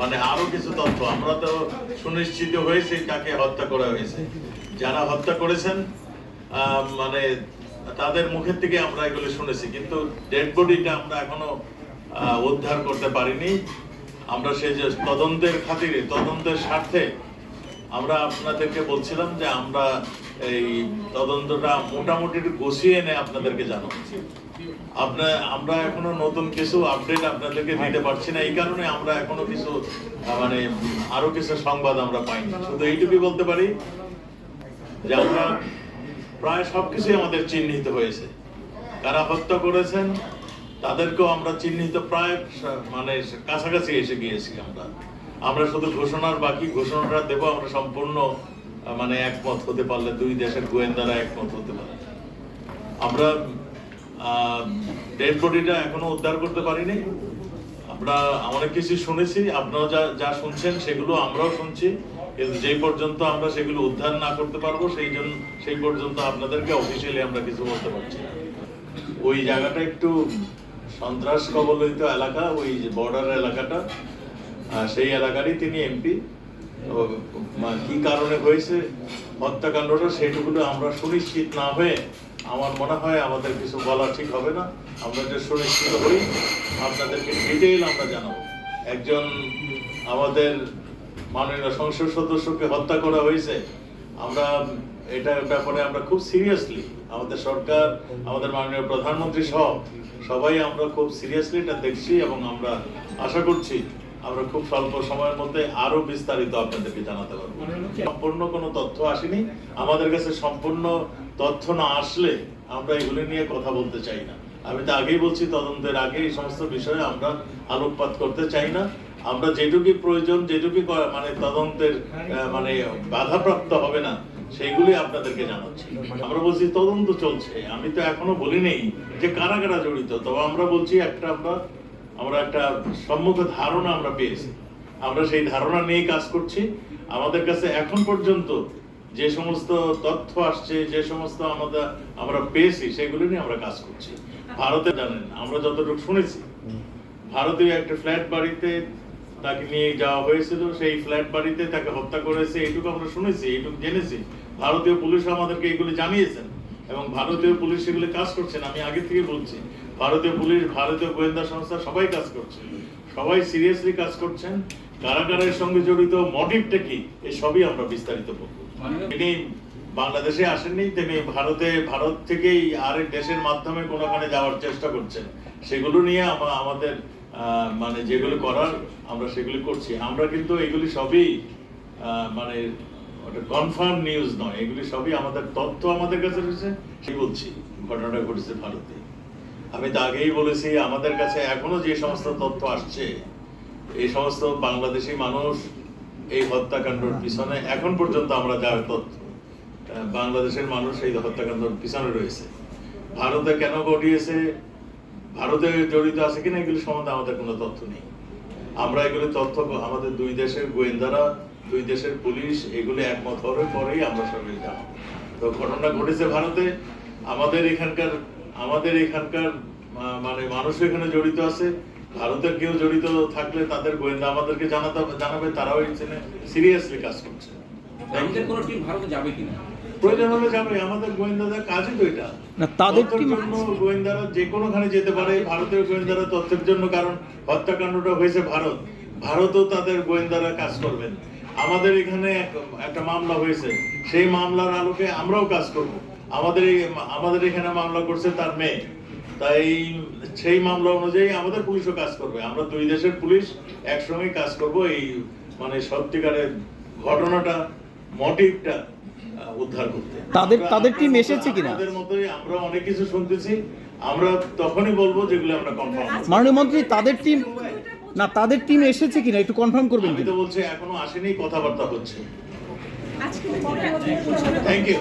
মানে আরও কিছু তথ্য। আমরা তো সুনিশ্চিত হয়েছে কাকে হত্যা করা হয়েছে। যারা হত্যা করেছেন মানে তাদের মুখের থেকে আমরা এগুলো শুনেছি, কিন্তু ডেড বডিটা আমরা এখনও উদ্ধার করতে পারিনি। আমরা সেই যে তদন্তের খাতিরে, তদন্তের স্বার্থে আমরা আপনাদেরকে বলছিলাম যে আমরা এই তদন্তটা মোটামুটি গুছিয়ে এনে আপনাদেরকে জানাব। আপনার আমরা এখনও নতুন কিছু আপডেট আপনাদেরকে দিতে পারছি না। এই কারণে আমরা এখনও কিছু মানে আরও কিছু সংবাদ আমরা পাইনি। শুধু এইটুকুই বলতে পারি যে আমরা প্রায় সবকিছুই আমাদের চিহ্নিত হয়েছে। কারা হত্যা করেছেন তাদেরকেও আমরা চিহ্নিত প্রায় মানে কাছাকাছি এসে গিয়েছি আমরা। আমরা শুধু ঘোষণার বাকি ঘোষণাটা দেবো, আমরা সম্পূর্ণ মানে একমত হতে পারলে দুই দেশের গোয়েন্দারা একমত হতে পারে। আমরা ডেড বডিটা এখনও উদ্ধার করতে পারিনি। আমরা অনেক কিছু শুনেছি, আপনারা যা যা শুনছেন সেগুলো আমরাও শুনছি। কিন্তু যেই পর্যন্ত আমরা সেগুলো উদ্ধার না করতে পারব, সেই জন্য সেই পর্যন্ত আপনাদেরকে অফিসিয়ালি আমরা কিছু বলতে পারছি না। ওই জায়গাটা একটু সন্ত্রাস কবলিত এলাকা, ওই বর্ডার এলাকাটা সেই এলাকারই তিনি এমপি। কি কারণে হয়েছে হত্যাকাণ্ডটা সেইটুকু আমরা সুনিশ্চিত না হয়ে আমার মনে হয় আমাদের কিছু বলা ঠিক হবে না। আমরা যে সুনিশ্চিত হই, আপনাদেরকে ডিটেইল আমরা জানাব। একজন আমাদের মাননীয় সংসদ সদস্যকে হত্যা করা হয়েছে, আমরা এটার ব্যাপারে আমরা খুব সিরিয়াসলি আমাদের সরকার, আমাদের মাননীয় প্রধানমন্ত্রী সহ সবাই আমরা খুব সিরিয়াসলি এটা দেখছি এবং আমরা আশা করছি আমরা খুব স্বল্প সময়ের মধ্যে আরও বিস্তারিত আপনাদেরকে জানাতে পারব। সম্পূর্ণ কোনো তথ্য আসেনি। আমাদের কাছে সম্পূর্ণ তথ্য না আসলে আমরা এগুলি নিয়ে কথা বলতে চাই না। আমি তো আগেই বলছি, তদন্তের আগে এই সমস্ত বিষয়ে আমরা আলোকপাত করতে চাই না। আমরা যেটুকুই প্রয়োজন যেটুকুই ক- মানে তদন্তের মানে বাধাপ্রাপ্ত হবে না, সেইগুলি আপনাদেরকে জানাচ্ছি। আমরা বলছি, তদন্ত চলছে। আমি তো এখনও বলি নেই যে কারা কারা জড়িত। তবে আমরা বলছি, একটা আমরা আমরা একটা সম্মুখ ধারণা আমরা পেয়েছি। আমরা সেই ধারণা নিয়ে কাজ করছি। আমাদের কাছে এখন পর্যন্ত যে সমস্ত তথ্য আসছে, যে সমস্ত আমাদের আমরা পেয়েছি, সেগুলো নিয়ে আমরা কাজ করছি। ভারতে জানেন, আমরা যতটুকু শুনেছি, ভারতীয় একটা ফ্ল্যাট বাড়িতে তাকে নিয়ে যাওয়া হয়েছিল। সেই ফ্ল্যাট বাড়িতে তাকে হত্যা করেছে, এইটুকু আমরা শুনেছি, এইটুকু জেনেছি। ভারতীয় পুলিশ আমাদেরকে এগুলি জানিয়েছেন এবং ভারতীয় পুলিশ সেগুলি কাজ করছেন। আমি আগে থেকে বলছি ভারতীয় পুলিশ, ভারতীয় গোয়েন্দা সংস্থা সবাই কাজ করছে। সবাই সিরিয়াসলি কাজ করছেন। কারাগারের সঙ্গে জড়িত মোটিভটা কি এই সবই আমরা বিস্তারিত বলব। তিনি বাংলাদেশে আসেননি, তিনি ভারতে, ভারত থেকেই আরেক দেশের মাধ্যমে কোনোখানে যাওয়ার চেষ্টা করছেন। সেগুলো নিয়ে আমা- আমাদের মানে যেগুলো করার, আমরা সেগুলি করছি। আমরা কিন্তু এগুলি সবই মানে ওটা কনফার্ম নিউজ নয়। এগুলি সবই আমাদের তথ্য আমাদের কাছে রয়েছে সে বলছি। ঘটনাটা ঘটেছে ভারতে। আমি তো আগেই বলেছি, আমাদের কাছে এখনও যে সমস্ত তথ্য আসছে, এই সমস্ত বাংলাদেশি মানুষ এই হত্যাকাণ্ডের পিছনে এখন পর্যন্ত আমরা যা তথ্য বাংলাদেশের মানুষ এই হত্যাকাণ্ডের পিছনে রয়েছে। ভারতে কেন ঘটিয়েছে, ভারতে জড়িত আছে কিনা এগুলি সম্বন্ধে আমাদের কোনো তথ্য নেই। আমরা এগুলি তথ্য আমাদের দুই দেশের গোয়েন্দারা, দুই দেশের পুলিশ, এগুলি একমত হওয়ার পরেই আমরা সবাই জানাব তো ঘটনা ঘটেছে ভারতে। আমাদের এখানকার আমাদের এখানকার মানে মানুষ এখানে জড়িত আছে ভারতের কেউ জড়িত থাকলে তাদের গোয়েন্দা আমাদেরকে জানাতে জানাবে তারাও এখানে সিরিয়াসলি কাজ করছে। আমাদের কোনো টিম ভারতে যাবে কিনা? প্রয়োজন হলে যাবে আমাদের গোয়েন্দাদের কাজই তো এটা। না, তাদের জন্য গোয়েন্দারা যে কোনোখানে যেতে পারে ভারতীয় গোয়েন্দারা তথ্যের জন্য কারণ হত্যাকাণ্ডটা হয়েছে ভারত। ভারতও তাদের গোয়েন্দারা কাজ করবেন। আমাদের এখানে একটা মামলা হয়েছে। সেই মামলার আলোকে আমরাও কাজ করব। আমাদের আমাদের এখানে মামলা করছে তার মেয়ে। তাই সেই মামলা অনুযায়ী আমাদের পুলিশও কাজ করবে। আমরা দুই দেশের পুলিশ একসঙ্গে কাজ করব। এই মানে সত্যিকারের ঘটনাটা মোটিভটা উদ্ধার করতে। তাদের- তাদের team এসেছে কিনা? তাদের মতোই আমরা অনেক কিছু শুনতেছি। আমরা তখনই বলব যেগুলো আমরা কনফার্ম মাননীয় মন্ত্রী তাদের টিম না তাদের টিম এসেছে কিনা একটু কনফার্ম করবেন আমি তো বলছি এখনও আসেনি কথাবার্তা হচ্ছে। Thank you